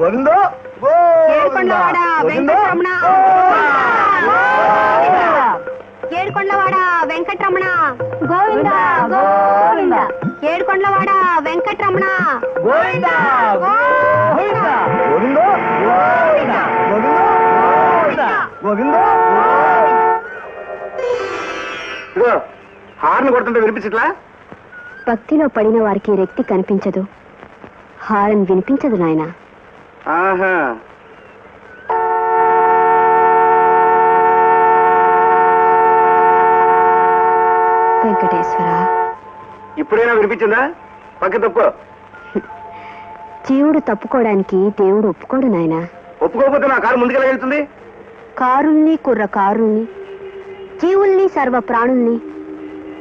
గోవిందో ఏడుకొండలవాడ వెంకటరమణ. ఏడుకొండలవాడ వెంకటరమణ. గోవింద గోవింద. ఏడుకొండలవాడ వెంకటరమణ. గోవిందా గోవింద. గోవిందో గోవిందా. గోవిందో గోవిందో ఇదిగో హార్న్ కొడుతుంటే వినిపించట్లా? భక్తిలో పడిన వారికి రెక్తి కనిపించదు. హారన్ వినిపించదు నాయనా. ఆహా. వెంకటేశ్వర. ఇప్పుడైనా వినిపించిందా? పక్క తప్పు జీవుడు తప్పుకోవడానికి దేవుడు ఒప్పుకోడు నాయనా. ఒప్పుకోకపోతే నా కారు ముందుకెలా వెళ్తుంది? కారుల్ని కుర్ర కారుల్ని జీవుల్ని సర్వ ప్రాణుల్ని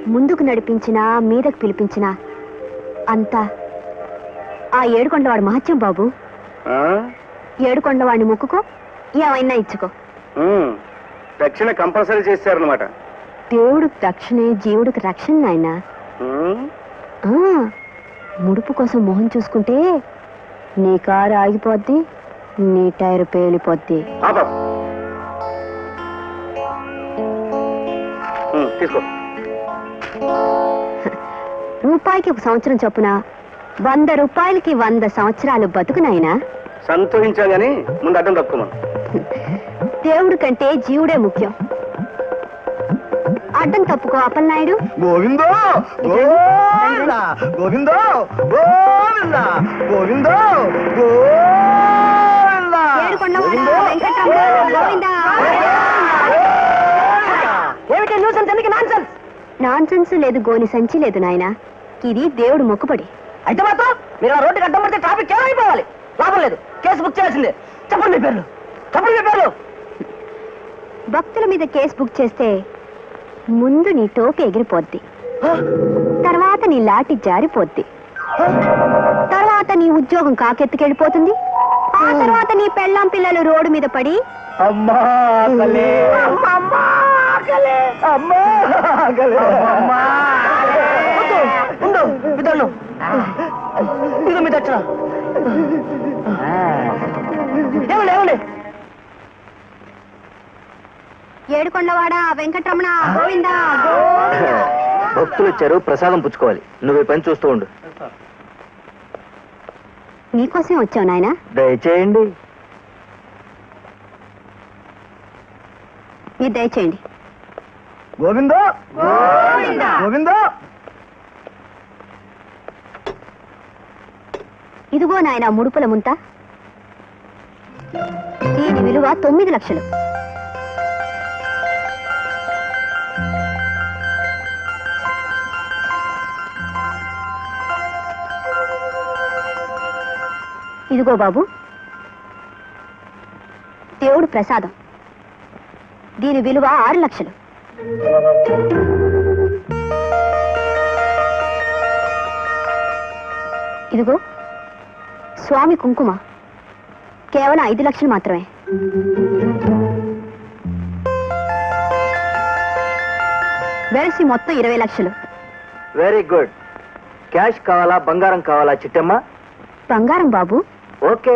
ముందుకు నడిపించినా మీదకు పిలిపించినా అంతా ఆ ఏడుకొండవాడు మహత్యం బాబు. ఆ? ఏడుకొండవాడిని మొక్కుకో ఏమైనా ఇచ్చుకో. ఉమ్. దక్షిణ కంపల్సరీ చేశారనమాట దేవుడు దక్షిణే జీవుడికి రక్షణ నాయనా. ముడుపు కోసం మొహం చూసుకుంటే నీ కారు ఆగిపోద్ది నీ టైర్ పేలిపోద్ది. తీసుకో. రూపాయికి ఒక సంవత్సరం చొప్పున వంద రూపాయలకి వంద సంవత్సరాలు బతుకు నాయనా. సంతోషించా గాని ముందు అడ్డం తప్పుకోమను దేవుడి కంటే జీవుడే ముఖ్యం. అడ్డం తప్పుకో అప్పలనాయుడు గోవిందో గోవిందా గోవిందో గోవిందా గోవిందో గోవిందా. ఏడుకొండవాడా, వెంకటరమణ, గోవిందా. ఏమిటి న్యూసెన్స్ ఎందుకు నాన్సెన్స్? నాన్సెన్స్ లేదు గోని సంచి లేదు నాయనా. ఇది దేవుడు మొక్కుబడి. అయితే మాత్రం మీరు ఆ రోడ్డుకి అడ్డం పడితే ట్రాఫిక్ ఏమైపోవాలి లాభం లేదు. కేసు బుక్ చేయాల్సిందే. చెప్పండి మీ పేర్లు. చెప్పండి మీ పేర్లు. భక్తుల మీద కేసు బుక్ చేస్తే ముందు నీ టోపీ ఎగిరిపోద్ది. తర్వాత నీ లాటి జారిపోద్ది. తర్వాత నీ ఉద్యోగం కాకెత్తుకెళ్ళిపోతుంది. ఆ తర్వాత నీ పెళ్ళాం పిల్లలు రోడ్డు మీద పడి అమ్మా ఆకలి. అమ్మా ఆకలి. అమ్మా ఆకలి. వద్దు, ఉండు విధానం ఇది మీ దక్షిణ ఏమండి ఏమండి ఏడుకొండవాడా వెంకటరమణ గోవిందా భక్తులు వచ్చారు ప్రసాదం పుచ్చుకోవాలి. నువ్వు ఈ పని చూస్తూ ఉండు. నీకోసం వచ్చావు నాయనా? దయచేయండి. మీరు దయచేయండి. గోవిందో. గోవిందో? ఇదిగో నాయన ముడుపుల ముంత. దీని విలువ తొమ్మిది లక్షలు. ఇదిగో బాబు. దేవుడు ప్రసాదం. దీని విలువ ఆరు లక్షలు. ఇదిగో. స్వామి కుంకుమ కేవలం ఐదు లక్షలు మాత్రమే. వెరసి మొత్తం ఇరవై లక్షలు. వెరీ గుడ్ క్యాష్ కావాలా బంగారం కావాలా చిట్టమ్మ? బంగారం బాబు. ఓకే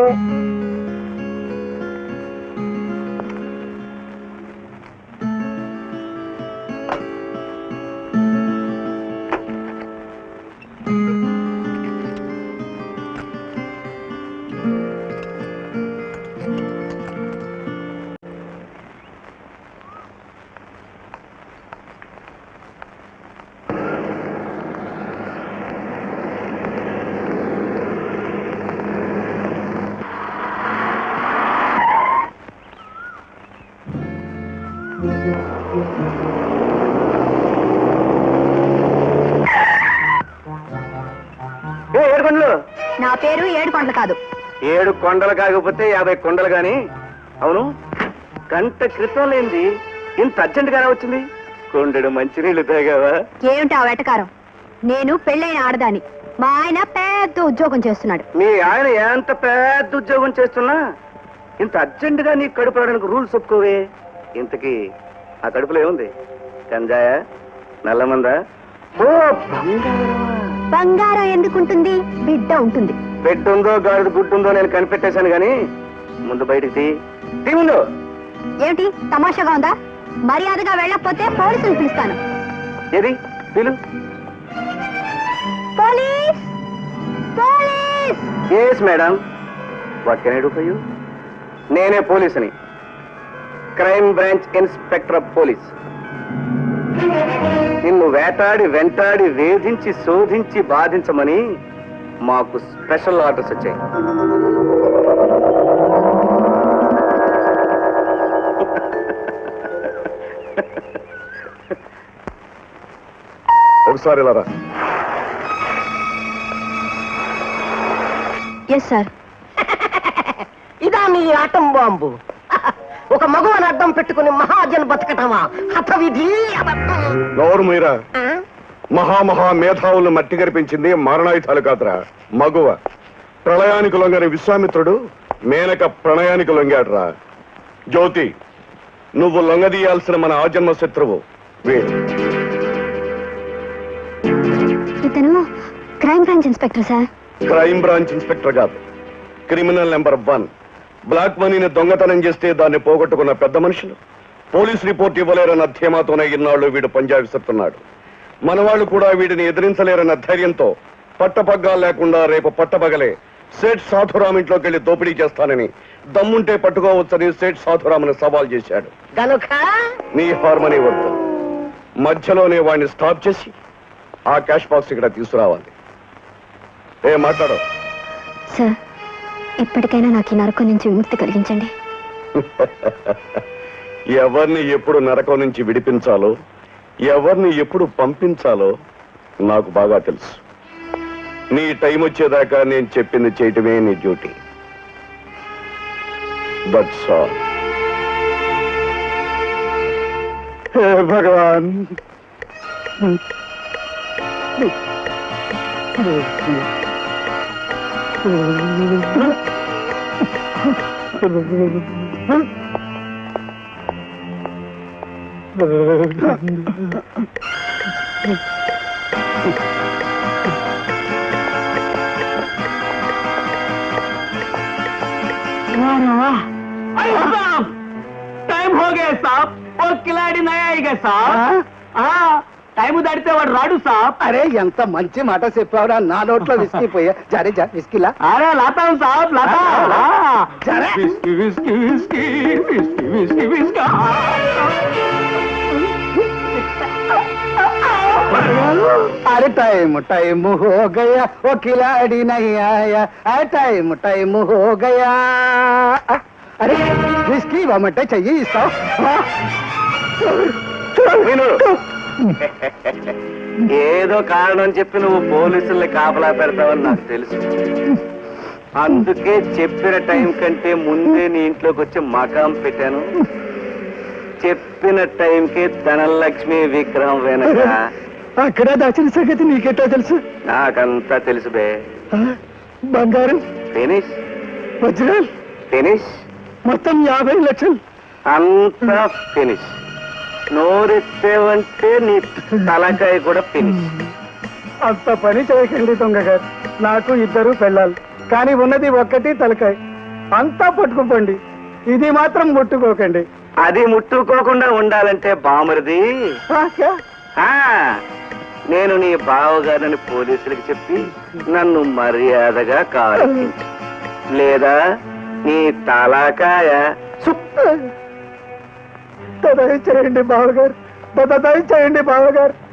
ఏ ఏడు కొండలు? నా పేరు ఏడు కొండలు కాదు. ఏడు కొండలు కాకపోతే యాభై కొండలు గాని. అవును. గంట క్రితం లేనిది ఇంత అర్జెంట్ గానే వచ్చింది. కొండెడు మంచినీళ్ళు తాగావా? ఏమిటి ఆ వెటకారం? నేను పెళ్ళైన ఆడదాని. మా ఆయన పెద్ద ఉద్యోగం చేస్తున్నాడు. మీ ఆయన ఎంత పెద్ద ఉద్యోగం చేస్తున్నా? ఇంత అర్జెంట్గా నీకు కడుపు రావడానికి రూల్స్ ఒప్పుకోవే. ఇంతకీ ఆ కడుపులో ఏముంది? గంజాయా? నల్లమందా? ఓ బంగారమా! బంగారం ఎందుకుంటుంది? బిడ్డ ఉంటుంది. పెట్టుందో గాడిద గుడ్డుందో నేను కనిపెట్టేశాను గాని ముందు బయటికి తీ. తీ ముందు! ఏమిటి? తమాషాగా ఉందా? మర్యాదగా వెళ్ళకపోతే పోలీసులు పిలుస్తాను. ఏది? పిలు. Police! Police! Yes madam what can I do for you నేనే పోలీసుని. Crime branch inspector of police. నిన్ను వేటాడి వెంటాడి వేధించి శోధించి బాధించమని మాకు స్పెషల్ ఆర్డర్స్ వచ్చాయి. ఒకసారి ఇలా రా. ఎస్ సార్ ఇదా మీ ఆటం బాంబు. ఒక మగువని అడ్డం పెట్టుకుని మహాజన్ బతకటమా? హతవిధి. నోరు మీరా? మహామహా మేధావులు మట్టి గరిపించింది మారణాయుధాలు కాదురా. మగువ. ప్రళయానికి లొంగని విశ్వామిత్రుడు మేనక ప్రణయానికి లొంగాడురా. జ్యోతి నువ్వు లొంగదీయాల్సిన మన ఆజన్మ శత్రువు. వీడు. ఇతను crime branch inspector sir. Crime branch inspector కాదు. Criminal number one. బ్లాక్ మనీని దొంగతనం చేస్తే దాన్ని పోగొట్టుకున్న పెద్ద మనుషులు. పోలీస్ రిపోర్ట్ ఇవ్వలేరన్న ధీమాతోనే ఇన్నాళ్ళు వీడు పంజాబ్ విసురుతున్నాడు. మన వాళ్ళు కూడా వీడిని ఎదిరించలేరన్న ధైర్యంతో పట్టపగ్గాలు లేకుండా రేపు పట్టపగలే సేట్ సాధురామ్ ఇంట్లోకి వెళ్ళి దోపిడీ చేస్తానని దమ్ముంటే పట్టుకోవచ్చని సేట్ సాధురామ్ని సవాల్ చేశాడు. నీ హార్మనీ వద్దు. మధ్యలోనే వాడిని స్టాప్ చేసి ఆ క్యాష్ బాక్స్ ఇక్కడ తీసుకురావాలి. ఏ మాట్లాడు. సార్ ఇప్పటికైనా నాకు ఈ నరకం నుంచి విముక్తి కలిగించండి. ఎవరిని ఎప్పుడు నరకం నుంచి విడిపించాలో ఎవరిని ఎప్పుడు పంపించాలో నాకు బాగా తెలుసు. నీ టైం వచ్చేదాకా నేను చెప్పింది చేయటమే నీ duty. That's all Bhagwan. Time हो गया साहब। और खिलाड़ी नहीं आएगा साहब। हाँ।, हाँ। టైం దాటితే వాడు రాడు సాబ్ అరే ఎంత మంచి మాట చెప్పావురా నా నోట్లో విసికి పోయా జరే జా విసికిలా అరే లాతాం సాబ్ లాతా జరే. Whisky whisky whisky whisky whisky whisky अरे टाइम टाइम हो गया वो खिलाड़ी नहीं आया अरे टाइम टाइम हो गया अरे विस्की वमटे चाहिए इसका हाँ? విను ఏదో కారణం చెప్పి నువ్వు పోలీసుల్ని కాపలా పెడతావని నాకు తెలుసు. అందుకే చెప్పిన టైం కంటే ముందే నీ ఇంట్లోకి వచ్చి మకాం పెట్టాను. చెప్పిన టైంకి ధనలక్ష్మి విక్రమ్ వెనక. అక్కడ దాచిన సంగతి నీకెట్టా తెలుసు? నాకంతా తెలుసు బే? బంగారం ఫినిష్. వజ్రాలు ఫినిష్. మొత్తం యాభై లక్షలు. అంతా ఫినిష్. నోరెత్తేవంటే నీ తలకాయ కూడా ఫినిష్ అంత పని చేయకండి దొంగ గారు నాకు ఇద్దరు పెళ్ళాలి. కానీ ఉన్నది ఒక్కటి తలకాయ. అంతా పట్టుకుపోండి. ఇది మాత్రం ముట్టుకోకండి. అది ముట్టుకోకుండా ఉండాలంటే బామరిది. ఆ, నేను నీ బావగారిని పోలీసులకు చెప్పి నన్ను మర్యాదగా కాల్పించు లేదా నీ తలకాయ దయచేయండి బావగారు. దయచేయండి బావగారు.